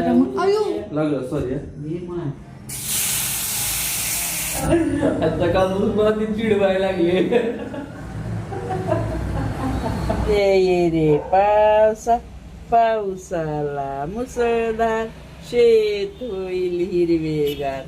लागलं सॉरी आता काल मला ती चिड व्हायला लागली. ये ये रे पावसा पावसाला मुसळधार शेत होईल हिरवेगार.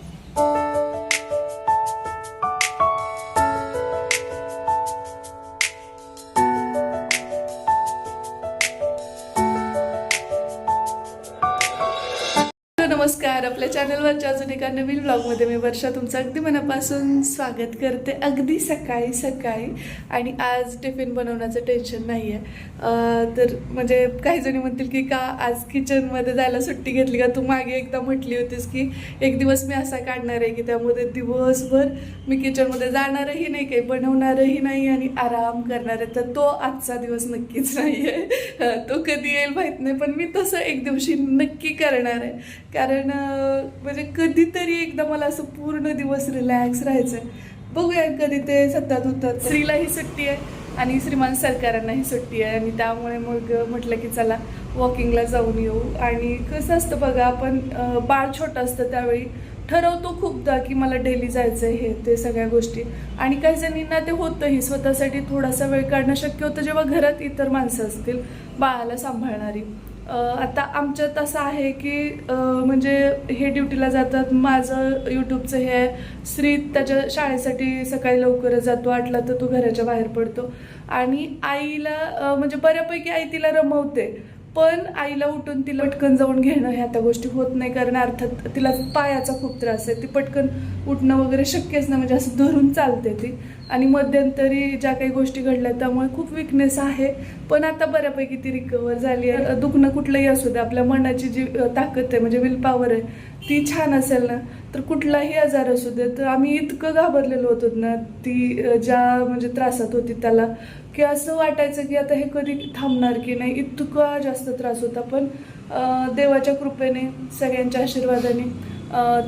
आपल्या चॅनलवरच्या अजून एका नवीन ब्लॉगमध्ये मी वर्षा तुमचं अगदी मनापासून स्वागत करते. अगदी सकाळी सकाळी. आणि आज टिफिन बनवण्याचं टेन्शन नाही आहे तर म्हणजे काही जणी म्हणतील की का आज किचनमध्ये जायला सुट्टी घेतली का? तू मागे एकदा म्हटली होतीस की एक दिवस मी असा काढणार आहे की त्यामध्ये दिवसभर मी किचनमध्ये जाणारही नाही काही बनवणारही नाही आणि आराम करणार आहे. तर तो आजचा दिवस नक्कीच नाही आहे तो कधी येईल माहीत नाही पण मी तसं एक दिवशी नक्की करणार आहे. कारण म्हणजे कधीतरी एकदा मला असं पूर्ण दिवस रिलॅक्स राहायचं आहे बघूया कधी ते सत्तात होतात स्त्रीलाही सुट्टी आहे आणि श्रीमान सरकारांनाही सुट्टी आहे. आणि त्यामुळे मग म्हटलं की चला वॉकिंगला जाऊन येऊ. आणि कसं असतं बघा आपण बाळ छोटं असतं त्यावेळी ठरवतो खूपदा की मला डेली जायचं आहे हे ते सगळ्या गोष्टी. आणि काही जणींना ते होतंही. स्वतःसाठी थोडासा वेळ काढणं शक्य होतं जेव्हा घरात इतर माणसं असतील बाळाला सांभाळणारी. आता आमच्यात असं आहे की म्हणजे हे ड्युटीला जातात. माझं यूट्यूबचं हे आहे. श्री त्याच्या शाळेसाठी सकाळी लवकरच जातो. वाटला तर तो घराच्या बाहेर पडतो. आणि आईला म्हणजे बऱ्यापैकी आई तिला रमवते. पण आईला उठून ती पटकन जाऊन घेणं ह्या त्या गोष्टी होत नाही कारण अर्थात तिला पायाचा खूप त्रास आहे. ती पटकन उठणं वगैरे शक्यच नाही म्हणजे असं धरून चालते ती. आणि मध्यंतरी ज्या काही गोष्टी घडल्या त्यामुळे खूप विकनेस आहे. पण आता बऱ्यापैकी ती रिकवर झाली आहे. दुखणं कुठलंही असू दे आपल्या मनाची जी ताकद आहे म्हणजे विल पॉवर आहे ती छान असेल ना तर कुठलाही आजार असू दे तर आम्ही इतकं घाबरलेलो होतो ना ती ज्या म्हणजे त्रासात होती त्याला की असं वाटायचं की आता हे कधी थांबणार की नाही? इतका जास्त त्रास होता. पण देवाच्या कृपेने सगळ्यांच्या आशीर्वादाने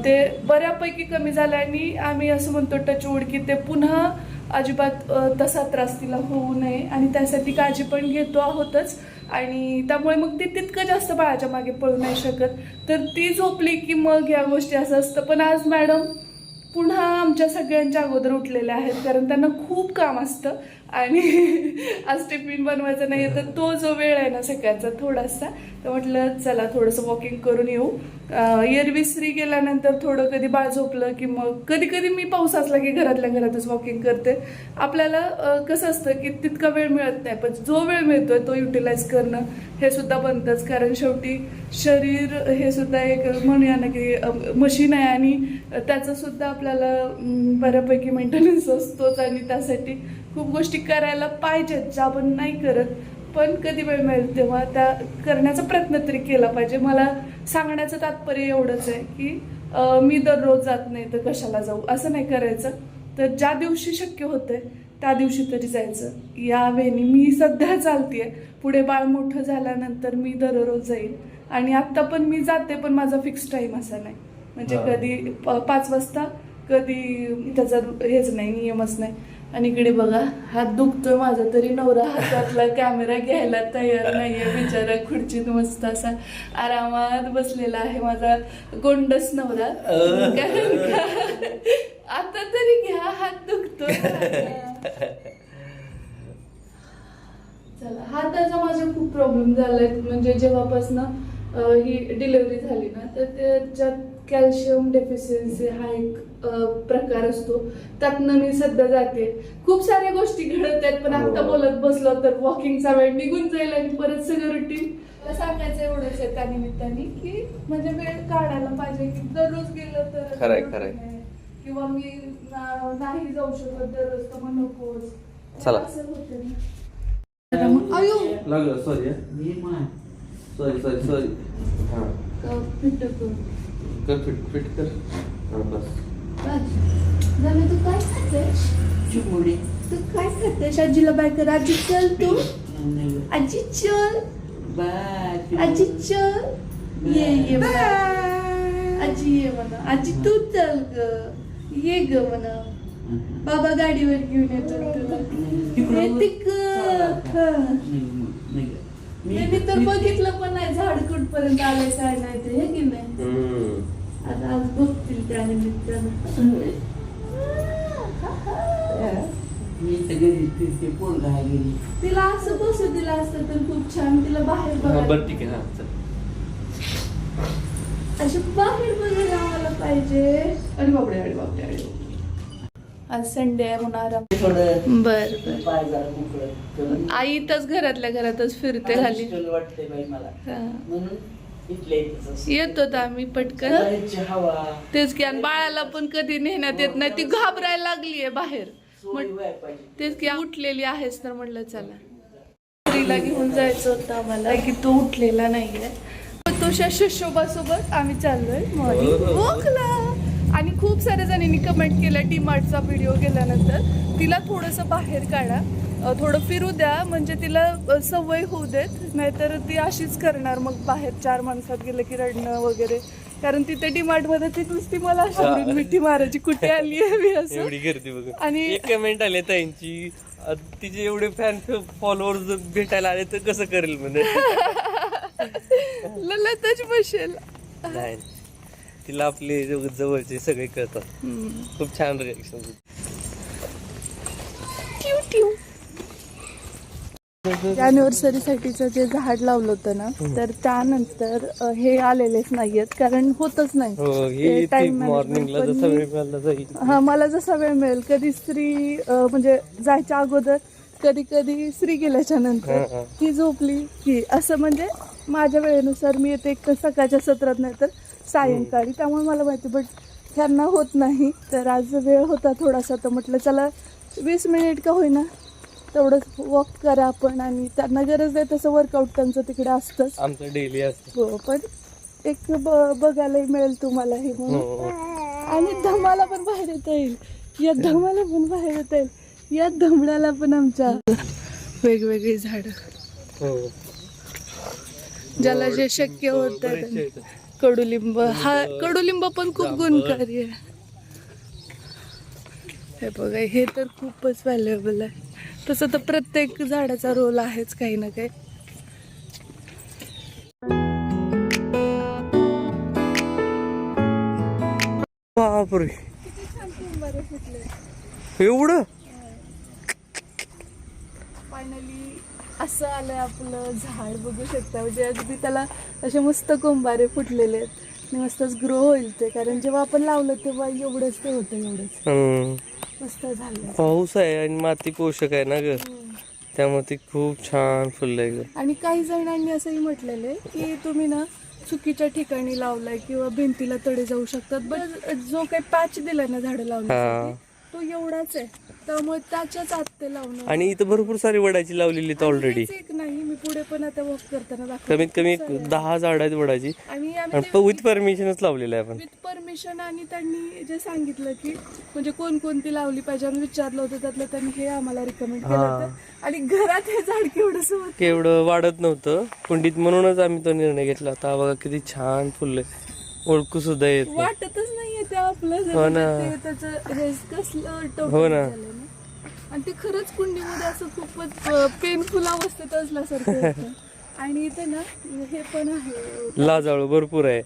ते बऱ्यापैकी कमी झालं आणि आम्ही असं म्हणतो टच टचवूड की ते पुन्हा अजिबात तसा त्रास तिला होऊ नये. आणि त्यासाठी काळजी पण घेतो आहोतच. आणि त्यामुळे मग ती तितकं जास्त बाळाच्या मागे पळू नाही शकत. तर ती झोपली की मग या गोष्टी असं असतं. पण आज मॅडम पुन्हा आमच्या सगळ्यांच्या अगोदर उठलेल्या आहेत. कारण त्यांना खूप काम असतं. आणि आज टिफिन बनवायचं नाही तर तो जो वेळ आहे ना सकाळचा थोडासा तर म्हटलं चला थोडंसं वॉकिंग करून येऊ. अं, श्री गेल्यानंतर थोडं कधी बाळ झोपलं की मग कधी कधी मी पाऊस असला की घरातल्या घरातच वॉकिंग करते. आपल्याला कसं असतं की तितका वेळ मिळत नाही पण जो वेळ मिळतोय तो युटिलाइज करणं हे सुद्धा बनतंच. कारण शेवटी शरीर हे सुद्धा एक म्हणूया ना की मशीन आहे आणि त्याचं सुद्धा आपल्याला बऱ्यापैकी मेंटेनन्स असतोच आणि त्यासाठी खूप गोष्टी करायला पाहिजेत ज्या आपण नाही करत. पण कधी वेळ मिळेल तेव्हा त्या करण्याचा प्रयत्न तरी केला पाहिजे. मला सांगण्याचं तात्पर्य एवढंच आहे की मी दररोज जात नाही तर कशाला जाऊ? असं नाही करायचं. तर ज्या दिवशी शक्य होतंय त्या दिवशी तरी जायचं. या वेळी मी सध्या चालतीये. पुढे बाळ मोठं झाल्यानंतर मी दररोज जाईल आणि आत्ता पण मी जाते पण माझा फिक्स टाईम असा नाही. म्हणजे. कधी पाच वाजता कधी त्याचा हेच नाही नियमच नाही. आणि इकडे बघा हात दुखतोय माझा तरी नवरा हातातला कॅमेरा घ्यायला तयार नाहीये बिचारा खुर्चीत मस्त असा आरामात बसलेला आहे माझा गोंडस नवरा. कारण का? आता तरी घ्या हात दुखतोय. चला हाताचा माझा खूप प्रॉब्लेम झालाय. म्हणजे जेव्हापासून ही डिलिव्हरी झाली ना तर त्याच्यात कॅल्शियम डेफिशियन्सी हा एक प्रकार असतो. त्यातनं मी सध्या जाते. खूप साऱ्या गोष्टी घडत आहेत पण आता हो. बोलत बसलो तर वॉकिंगचा वेळ निघून जाईल आणि परत सगळं रुटीन सांगायचं एवढंच आहे त्या निमित्ताने की म्हणजे वेळ काढायला पाहिजे. की दररोज गेलं तर खरंय, खरंय. किंवा मी नाही जाऊ शकत दररोज तर मग नकोच. चला. असं होतं ना. अयो! लागलं सॉरी सॉरी सॉरी सॉरी हां फिट कर. फिट फिट कर. हां बस. झालं तू काय खाते चिमुडी. तू काय खाते आजीला बाय कर. आजी चल तू. आजी चल. बाय आजी चल. ये ये. आजी ये म्हणा. आजी तू चल ग. ये ग म्हणा. बाबा गाडीवर घेऊन येतो तुला. हा. त्यांनी तर बघितलं पण नाही. झाड कुठपर्यंत आलंय काय नाही ते हे की निमित्तानं मी तर घरी फिरते पोरगा आहे घरी तिला असं बसू दिलं असतं तर खूप छान तिला बाहेर बघायला बरं ठीक आहे हा चल अशी बाहेर बघायला आम्हाला पाहिजे अरे बापडे अरे बापडे अरे बापडे. आज संडे आहे थोडं बर बर पाय जरा मोकळं करून आई इथंच घरातल्या घरातच फिरते खाली हॉस्टेल वाटते बाई मला हा. म्हणून. येतो आम्ही पटकन. तेच की आणि बाळाला पण कधी नेण्यात येत नाही ती घाबरायला लागलीये बाहेर. सोय म्हट- व्हायला पाहिजे. तेच की उठलेली आहेस तर म्हटलं चला. स्त्रीला घेऊन जायचं होतं आम्हाला. की तो उठलेला नाहीये. तुझ्या शिशोबासोबत आम्ही चाललोय. मॉर्निंग वॉकला. आणि खूप साऱ्या जणींनी कमेंट केलं टी मार्टचा व्हिडिओ केल्यानंतर तिला थोडंसं बाहेर काढा. थोडं फिरू द्या म्हणजे तिला सवय होऊ देत. नाहीतर ती अशीच करणार मग बाहेर चार माणसात गेलं की रडणं वगैरे. कारण तिथे डी मार्टमध्ये ती नुसती मला अशी मिठी मारायची कुठे आली आहे मी असं? एवढी गर्दी बघ. आणि- एक कमेंट आले ताईंची. अ, तिचे एवढे फॅन फॉलोअर्स भेटायला आले तर कसं करेल म्हणे? ललतच बसेल. नाही. तिला आपले जव- जवळचे सगळे कळतात. खूप छान ट्यू अॅनिव्हर्सरीसाठीचं जे झाड लावलं होतं ना तर त्यानंतर अ, हे आलेलेच नाहीयेत कारण होतच नाही. हो ही ती time management मॉर्निंगला पण जसा मी- वेळ मिळाला जाईल हा. मला जसा वेळ मिळेल. कधी स्त्री अ, म्हणजे जायच्या अगोदर कधी कधी स्त्री गेल्याच्या हा, नंतर हा. ती झोपली की असं म्हणजे माझ्या वेळेनुसार मी येते एक तर सकाळच्या सत्रात नाही तर सायंकाळी. त्यामुळे मला माहिती बट ह्यांना होत नाही. तर आज वेळ होता थोडासा तर म्हटलं चला वीस मिनिट का होईना? तेवढंच वॉक करा आपण आणि त्यांना गरज आहे तसं वर्कआउट त्यांचं तिकडे असतंच. आमचं डेली असतं. हो पण एक ब- बघायलाही मिळेल तुम्हाला हे म्हणून. हो. आणि धमाला पण बाहेर येता येईल. या धमाला पण बाहेर येता येईल. या धमड्याला पण आमच्या वेगवेगळी झाड. हो. ज्याला जे शक्य होत आहेत. कडुलिंब. हा कडुलिंब पण खूप गुणकारी आहे. हे बघा हे तर खूपच व्हॅल्युएबल आहे. तसं तर प्रत्येक झाडाचा रोल आहेच काही ना काही. बापरे. एवढं? फायनली असं आलंय आपलं झाड बघू शकता. म्हणजे अगदी त्याला असे मस्त कोंबारे फुटलेले आहेत. मस्तच ग्रो होईल ते. कारण जेव्हा आपण लावलं तेव्हा एवढंच ते होतं एवढंच. मस्त झालं पाऊस आहे आणि माती पोषक आहे ना ग? त्यामुळे ती खूप छान फुललं एकदम आणि काही जणांनी असंही म्हटलेलं आहे की तुम्ही ना चुकीच्या ठिकाणी लावलाय किंवा भिंतीला तडे जाऊ शकतात बट जो काही पॅच दिलाय ना झाडं लावण्यासाठी तो एवढाच आहे. त्यामुळे त्याच्याच आत ते लावणं. आणि इथं भरपूर सारी वडाची लावलेली आहेत ऑलरेडी एक नाही मी पुढे पण आता वॉक करताना. कमीत कमी एक दहा झाड आहेत वडाची. आणि आम्ही आणि विथ परमिशनच लावलेलं आहे आपण. विथ परमिशन आणि त्यांनी जे सांगितलं की म्हणजे कोणकोणती लावली पाहिजे आम्ही विचारलं होतं त्यातलं त्यांनी हे आम्हाला रिकमेंड केलं होतं. आणि घरात हे झाड केवढं होत केवढं वाढत नव्हतं. कुंडीत म्हणूनच आम्ही तो निर्णय घेतला होता. बघा किती छान फुलले. ओळखू सुद्धा येत नाही. वाटतच नाहीये ते आपलं हो ना. ते त्याचं हे कसलं हो टोटल ना. झालं ना आणि ते खरंच कुंडीमध्ये असं खूपच पेनफुल अवस्थेत असल्यासारखं होतं. आणि इथे ना हे पण आहे. लाजाळू भरपूर आहे.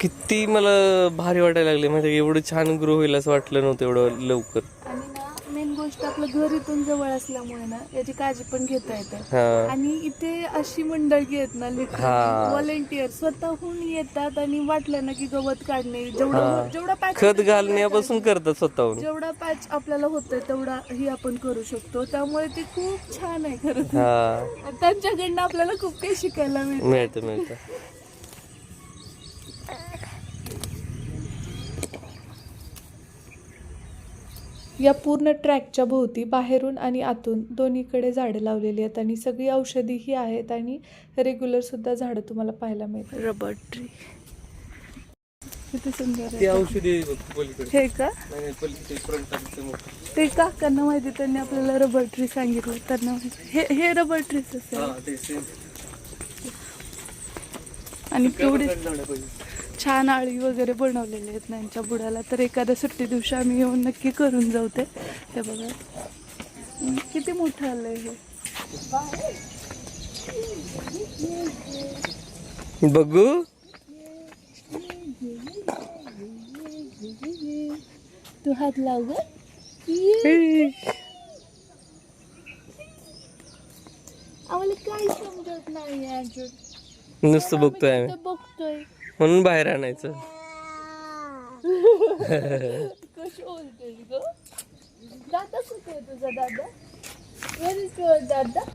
किती मला भारी वाटायला लागले. म्हणजे एवढं छान ग्रो होईल असं वाटलं नव्हतं एवढं लवकर. आणि ना मेन गोष्ट आपलं घर इथून जवळ असल्यामुळे ना याची काळजी पण घेता येते. हा. आणि इथे अशी मंडळी आहेत ना हा. व्हॉलेंटियर स्वतःहून येतात आणि वाटलं ना की गवत काढणे जेवढं. जेवढा patch खत घालण्यापासून करतात स्वतःहून. जेवढा पॅच आपल्याला होतोय तेवढा ही आपण करू शकतो. त्यामुळे ते खूप छान आहे खरं तर. हा. त्यांच्याकडनं आपल्याला खूप काही शिकायला मिळतं. मिळतं मिळतं. या पूर्ण ट्रॅकच्या भोवती बाहेरून आणि आतून दोन्हीकडे झाडं लावलेली आहेत आणि सगळी औषधीही आहेत आणि रेग्युलर सुद्धा झाडं तुम्हाला पाहायला मिळतात. रबर ट्री किती सुंदर ते आहे औषधी पलीकडे. हे का? ते काकांना माहिती त्यांनी आपल्याला रबर ट्री सांगितलं. त्यांना माहिती हे हे रबर ट्रीच असेल. हा. आणि केवढे झाडं पाहिजे. छान आळी वगैरे बनवलेले आहेत त्यांच्या बुडाला. तर एखाद्या सुट्टी दिवशी आम्ही येऊन नक्की करून जाऊ ते. हे बघा. किती मोठं आलं हे. बघू. तू हात लाव ग. आम्हाला काही समजत नाही नुसतं बघतोय बघतोय. म्हणून बाहेर आणायचं. कशी ग? दादा कुठे आहे तुझा दादा?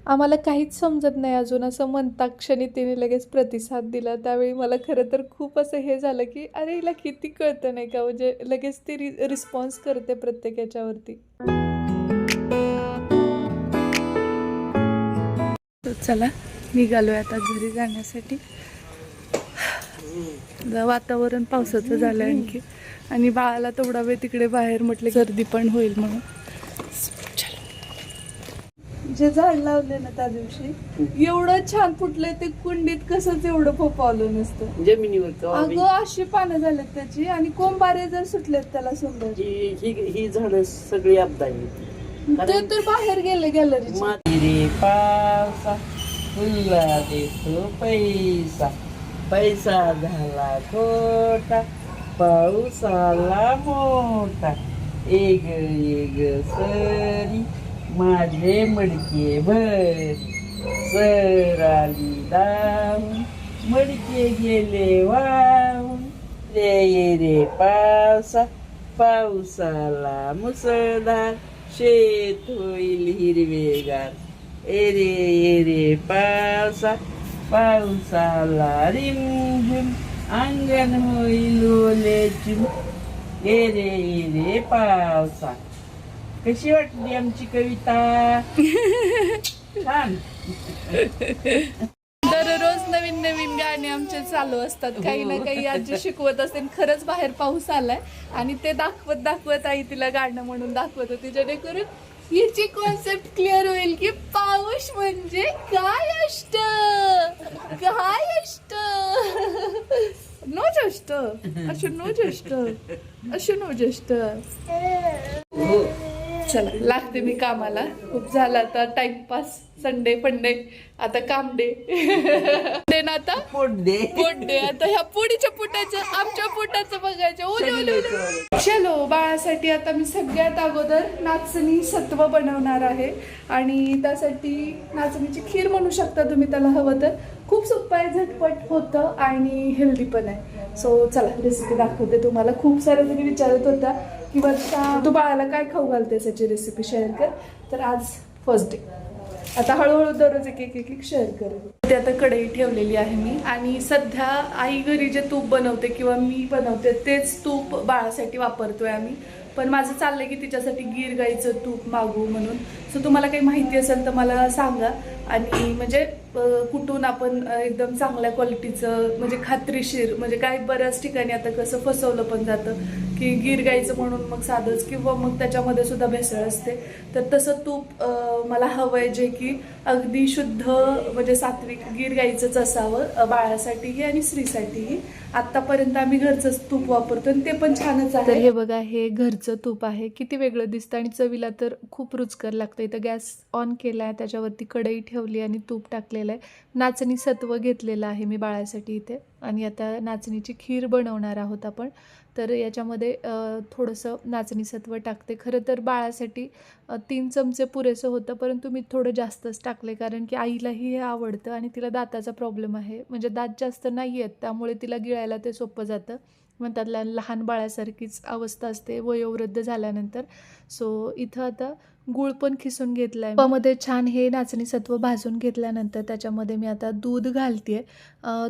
आम्हाला काहीच समजत नाही अजून असं म्हणता क्षणी तिने लगेच प्रतिसाद दिला. त्यावेळी मला खरं तर खूप असं हे झालं की अरे हिला किती कळतं नाही का? म्हणजे लगेच ती रिस्पॉन्स करते प्रत्येक याच्यावरती. चला निघालोय आता घरी जाण्यासाठी. वातावरण पावसाचं झालं आणखी. आणि बाळाला तेवढा वेळ तिकडे बाहेर म्हटले गर्दी पण होईल म्हणून. जे झाड लावले ना त्या दिवशी एवढं छान फुटलंय ते कुंडीत कसंच एवढं फोपावलं नसतं. जमिनीवर अगं अशी पानं झालेत त्याची आणि कोंबारे जर सुटलेत त्याला सुंदर ही झाडं सगळी अपदानी ते तर बाहेर गेले गॅलरीचे माती रे पावसा फुलला देतो पैसा. पैसा झाला खोटा पाऊस आला मोठा. एग एग सरी माझे मडके भरी. सर आली दाम मडके गेले वाहून. रे ये रे पावसा पावसाला मुसळधार. शेत होईल हिरवेगार. एरे एरे पावसा पावसाला रिमझिम अंगण होईल ओलेचिम एरे एरे पावसा. कशी वाटली आमची कविता? छान. दररोज नवीन नवीन गाणे आमचे चालू असतात. काही ना काही आजी शिकवत असते आणि खरंच बाहेर पाऊस आलाय आणि ते दाखवत दाखवत आई तिला गाणं म्हणून दाखवत होती जेणेकरून याची कॉन्सेप्ट क्लिअर होईल की पाऊस म्हणजे काय असत काय असत नो जष्ट असं नो जष्ट असं नो जष्ट हो. चला लागते मी कामाला. खूप झालं आता टाइमपास संडे फंडे आता काम डे. डे ना आता? दे पोट डे. आता ह्या पुढीच्या पोटाचं आमच्या पोटाचं बघायचं. ओले ओले ओले चलो बाळासाठी आता मी सगळ्यात अगोदर नाचणी सत्व बनवणार आहे. आणि त्यासाठी नाचणीची खीर म्हणू शकता तुम्ही त्याला हवं तर. खूप सोपं आहे झटपट होतं आणि हेल्दी पण आहे. सो चला रेसिपी दाखवते तुम्हाला. खूप साऱ्या जणी विचारत होत्या की वर्षा तू बाळाला काय खाऊ घालतेस याची रेसिपी शेअर कर? तर आज फर्स्ट डे आता हळूहळू दररोज एक एक एक एक शेअर करेल ते आता कढई ठेवलेली आहे मी. आणि सध्या आई घरी जे तूप बनवते किंवा मी बनवते तेच तूप बाळासाठी वापरतोय आम्ही. पण माझं चाललंय की तिच्यासाठी गीर गाईचं तूप मागू म्हणून. सो तुम्हाला काही माहिती असेल तर मला सांगा. आणि म्हणजे कुठून आपण एकदम चांगल्या क्वालिटीचं म्हणजे खात्रीशीर म्हणजे काय बऱ्याच ठिकाणी आता कसं फसवलं पण जातं की गीर गाईचं म्हणून मग साधंच किंवा मग त्याच्यामध्ये सुद्धा भेसळ असते. तर तसं तूप मला हवं आहे जे की अगदी शुद्ध म्हणजे सात्विक गीर गाईचंच असावं बाळासाठीही आणि स्त्रीसाठीही. आतापर्यंत आम्ही घरचंच तूप वापरतो आणि ते पण छानच आहे. तर हे बघा हे घरचं तूप आहे. किती वेगळं दिसतं आणि चवीला तर खूप रुचकर लागतं. इथं गॅस ऑन केला आहे त्याच्यावरती कढई ठेवली आणि तूप घेतलेलं आहे. नाचणी सत्व घेतलेलं आहे मी बाळासाठी इथे. आणि आता नाचणीची खीर बनवणार आहोत आपण. तर याच्यामध्ये थोडंसं नाचणी सत्व टाकते. खरं तर बाळासाठी तीन चमचे पुरेसं होतं परंतु मी थोडं जास्तच टाकले. कारण की आईलाही हे आवडतं आणि तिला दाताचा प्रॉब्लेम आहे. म्हणजे दात जास्त नाही आहेत त्यामुळे तिला गिळायला ते सोपं जातं. म्हणतात लहान बाळासारखीच अवस्था असते वयोवृद्ध झाल्यानंतर. सो इथं आता गूळ पण खिसून घेतला आहे तुपामध्ये छान हे नाचणी सत्व भाजून घेतल्यानंतर त्याच्यामध्ये मी आता दूध घालते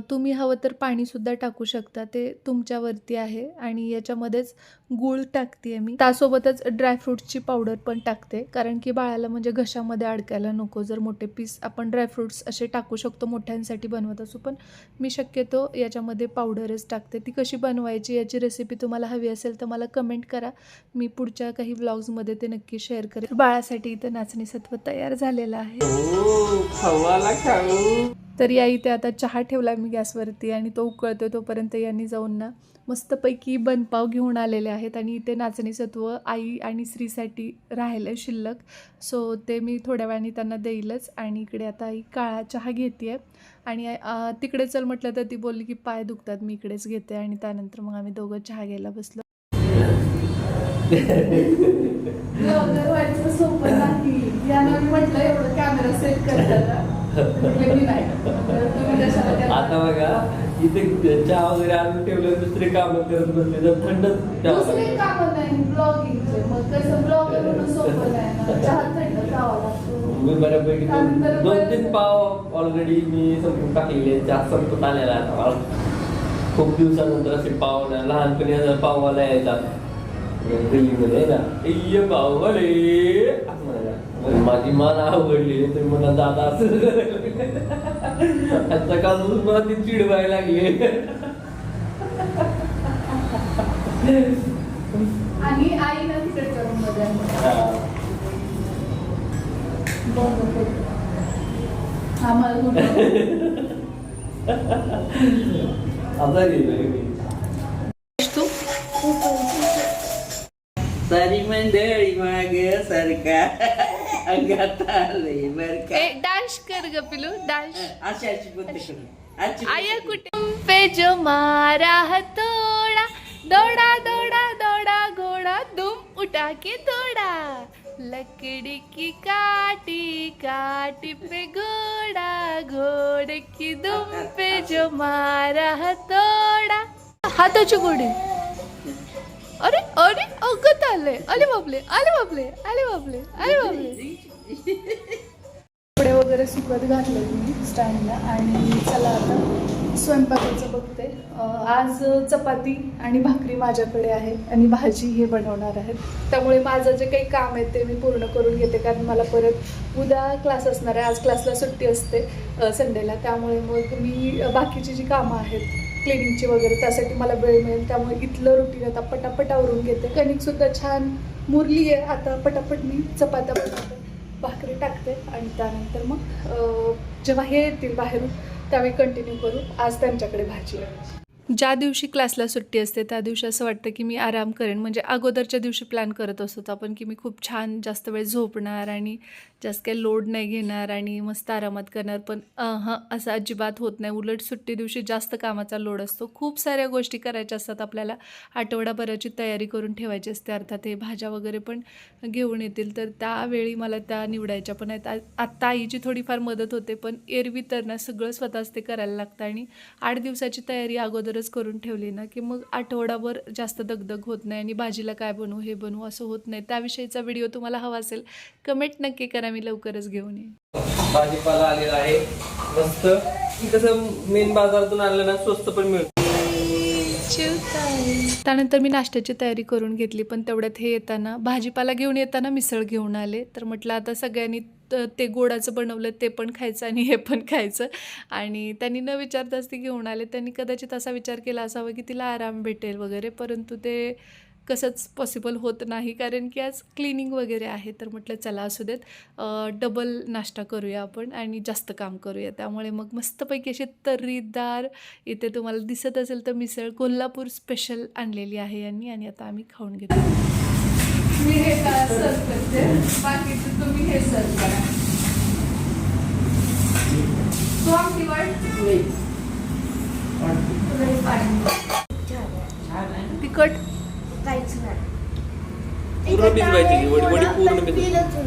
तुम्ही हवं तर पाणीसुद्धा टाकू शकता. ते तुमच्यावरती आहे आणि याच्यामध्येच गूळ टाकते मी. त्यासोबतच ड्रायफ्रूटची पावडर पण टाकते. कारण की बाळाला म्हणजे घशामध्ये अडकायला नको. जर मोठे पीस आपण ड्रायफ्रूट्स असे टाकू शकतो मोठ्यांसाठी बनवत असू पण मी शक्यतो याच्यामध्ये पावडरच टाकते. ती कशी बनवायची याची रेसिपी तुम्हाला हवी असेल तर मला कमेंट करा. मी पुढच्या काही व्लॉग्समध्ये ते नक्की शेअर करेन. बाळासाठी इथं नाचणी सत्व तयार झालेलं आहे. हो, खाऊ. तर या इथे आता चहा ठेवला मी गॅसवरती आणि तो उकळतो तोपर्यंत यांनी जाऊन ना मस्तपैकी बनपाव घेऊन आलेले आहेत आणि इथे नाचणी सत्व आई आणि स्त्रीसाठी राहिलं शिल्लक. सो ते मी थोड्या वेळाने त्यांना देईलच आणि इकडे आता आई काळा चहा घेते आहे आणि तिकडे चल म्हटलं तर ती बोलली की पाय दुखतात मी इकडेच घेते आणि त्यानंतर मग आम्ही दोघं चहा घ्यायला बसलो. सोपं नाही. म्हटलं एवढं कॅमेरा सेट करताना. आता बघा इथे चहा वगैरे आणून ठेवलं दुसरे काम करत बसले तर थंड मी बऱ्यापैकी दोन तीन पाव ऑलरेडी मी संपून टाकलेले चहा संपत आलेला आता खूप दिवसानंतर असे पाव ना लहानपणी पाववाला यायचा गल्लीमध्ये ना. "इय पाववाले माझी मान आवडली तर मला दादा असं सकाळपासून मला ती चिड व्हायला लागली. आणि आई ना तिकडच्या रूममध्ये आहे. बंद करू. आम्हाला कुठं- आता गेली तू? सारी मंडळी माग सरका अंगात आले बर का ए डान्स कर ग पिलू डान्स अशी अशी बोलते करून अशी आया कुठे पे जो मारा हथोड़ा दौड़ा दौड़ा दौड़ा घोड़ा दुम उठा के दौड़ा लकड़ी की काटी काटी पे घोड़ा घोड़े की दुम पे जो मारा हथोड़ा हाताची घोडे अरे अरे अगत आले अरे बापले अरे बापले अरे बापले अरे बापले कपडे वगैरे सुकत घातले मी स्टँडला आणि चला आता स्वयंपाकाचं बघते. आज चपाती आणि भाकरी माझ्याकडे आहे आणि भाजी हे बनवणार आहेत. त्यामुळे माझं जे काही काम आहे ते मी पूर्ण करून घेते कारण मला परत उद्या क्लास असणार आहे. आज क्लासला सुट्टी असते संडेला. त्यामुळे मग मी बाकीची जी कामं आहेत क्लिनिंगची वगैरे त्यासाठी मला वेळ मिळेल. त्यामुळे इथलं रुटीन आता पटापट आवरून घेते. कणिकसुद्धा छान मुरली आहे. आता पटापट मी चपात्या बनवते भाकरी टाकते आणि त्यानंतर मग जेव्हा हे येतील बाहेरून त्यावेळी कंटिन्यू करू. आज त्यांच्याकडे भाजी. आहे ज्या दिवशी क्लासला सुट्टी असते त्या दिवशी असं वाटतं की मी आराम करेन. म्हणजे अगोदरच्या दिवशी प्लॅन करत असतो आपण की मी खूप छान जास्त वेळ झोपणार आणि जास्त काही लोड नाही घेणार आणि मस्त आरामात करणार. पण हां असं अजिबात होत नाही. उलट सुट्टी दिवशी जास्त कामाचा लोड असतो. खूप साऱ्या गोष्टी करायच्या असतात आपल्याला. आठवडाभराची तयारी करून ठेवायची असते. अर्थात हे भाज्या वगैरे पण घेऊन येतील. तर त्यावेळी मला त्या निवडायच्या. पण आहेत आत्ता आईची थोडीफार मदत होते. पण एरवी तर ना सगळं स्वतःच ते करायला लागतं आणि आठ दिवसाची तयारी अगोदर अगोदरच करून ठेवली ना की मग आठवडाभर जास्त दगदग होत नाही आणि भाजीला काय बनवू हे बनवू असं होत नाही. त्याविषयीचा व्हिडिओ तुम्हाला हवा असेल कमेंट नक्की करा मी लवकरच घेऊन येईन. भाजीपाला आलेला आहे. मस्त. कसं मेन बाजारातून आणलं ना स्वस्त पण मिळतं. त्यानंतर मी नाश्त्याची तयारी करून घेतली पण तेवढ्यात हे येताना भाजीपाला घेऊन येताना मिसळ घेऊन आले. तर म्हटलं आता सगळ्यांनी ते गोडाचं बनवलं ते पण खायचं आणि हे पण खायचं. आणि त्यांनी न विचारताच ती घेऊन आले. त्यांनी कदाचित असा विचार केला असावा की तिला आराम भेटेल वगैरे परंतु ते कसंच पॉसिबल होत नाही. कारण की आज क्लिनिंग वगैरे आहे तर म्हटलं चला असू देत. डबल नाश्ता करूया आपण आणि जास्त काम करूया. त्यामुळे मग मस्तपैकी असे तर्रीदार इथे तुम्हाला दिसत असेल तर मिसळ कोल्हापूर स्पेशल आणलेली आहे यांनी आणि आता आम्ही खाऊन घेतो. मी हे सर्व करते बाकीचं तुम्ही हे सर्व करा. तू आमची वाट? तिखट? काहीच नाही. पूर्ण भिजवायची वडी वडी पूर्ण भिजवायची